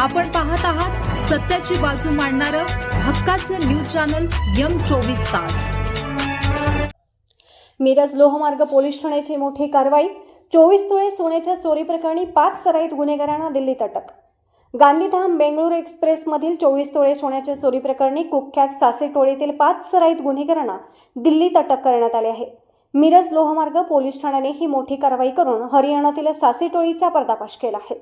आपण पाहत आहात सत्याची बाजू मांडणारं हक्काचं न्यूज चॅनल यम चोवीस तास. मिरज लोहमार्ग पोलीस ठाण्याची मोठी कारवाई. चोवीस तोळे सोन्याच्या चोरी प्रकरणी पाच सराईत गुन्हेगारांना दिल्लीत अटक गांधीधाम बेंगळुरू एक्सप्रेसमधील चोवीस तोळे सोन्याच्या चोरी प्रकरणी कुख्यात सासे टोळीतील पाच सराईत गुन्हेगारांना दिल्लीत अटक करण्यात आली आहे. मिरज लोहमार्ग पोलीस ठाण्याने ही मोठी कारवाई करून हरियाणातील सासे टोळीचा पर्दाफाश केला आहे.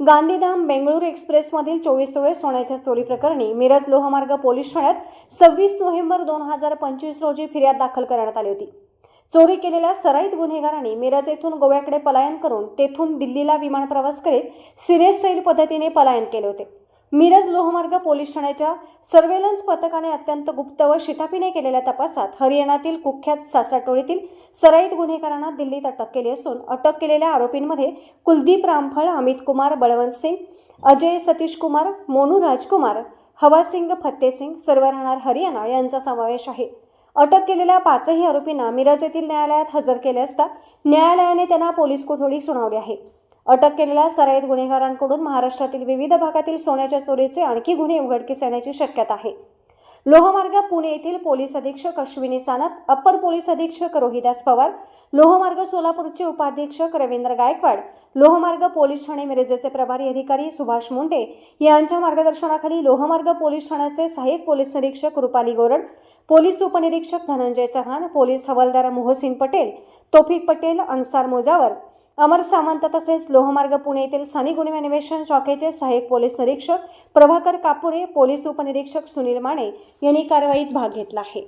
गांधीधाम बेंगळूर एक्सप्रेसमधील चोवीस तोळे सोन्याच्या चोरी प्रकरणी मिरज लोहमार्ग पोलीस ठाण्यात सव्वीस नोव्हेंबर दोन हजार पंचवीस रोजी फिर्याद दाखल करण्यात आली होती. चोरी केलेल्या सराईत गुन्हेगारांनी मिरज येथून गोव्याकडे पलायन करून तेथून दिल्लीला विमान प्रवास करीत सिनेस्टाईल पद्धतीने पलायन केले होते. मिरज लोहमार्ग पोलीस ठाण्याच्या सर्वेलन्स पथकाने अत्यंत गुप्त व शितापीने केलेल्या तपासात हरियाणातील कुख्यात सासाटोळीतील सराईत गुन्हेगारांना दिल्लीत अटक केली असून अटक केलेल्या आरोपींमध्ये कुलदीप रामफळ अमित कुमार बळवंत सिंग अजय सतीश कुमार मोनू राजकुमार हवासिंग फत्तेसिंग सर्व राहणार हरियाणा यांचा समावेश आहे. अटक केलेल्या पाचही आरोपींना मिरज येथील न्यायालयात हजर केले असता न्यायालयाने त्यांना पोलीस कोठडी सुनावली आहे. अटक केलेल्या सराईत गुन्हेगारांकडून महाराष्ट्रातील विविध भागातील सोन्याच्या चोरीचे आणखी गुन्हे उघडकीस येण्याची शक्यता आहे. लोहमार्ग पुणे येथील पोलीस अधीक्षक अश्विनी सानप अप्पर पोलीस अधीक्षक रोहिदास पवार लोहमार्ग सोलापूरचे उपाधीक्षक रवींद्र गायकवाड लोहमार्ग पोलीस ठाणे मिरजेचे प्रभारी अधिकारी सुभाष मुंडे यांच्या मार्गदर्शनाखाली लोहमार्ग पोलीस ठाण्याचे सहाय्यक पोलीस निरीक्षक रुपाली गोरड पोलीस उपनिरीक्षक धनंजय चव्हाण पोलीस हवालदार मोहसिन पटेल तोफिक पटेल अन्सार मोजावर अमर सामंत तसेच लोहमार्ग पुणे येथील स्थानिक गुन्हे अन्वेषण शाखेचे सहाय्यक पोलीस निरीक्षक प्रभाकर कापुरे पोलीस उपनिरीक्षक सुनील माने यांनी कारवाईत भाग घेतला आहे.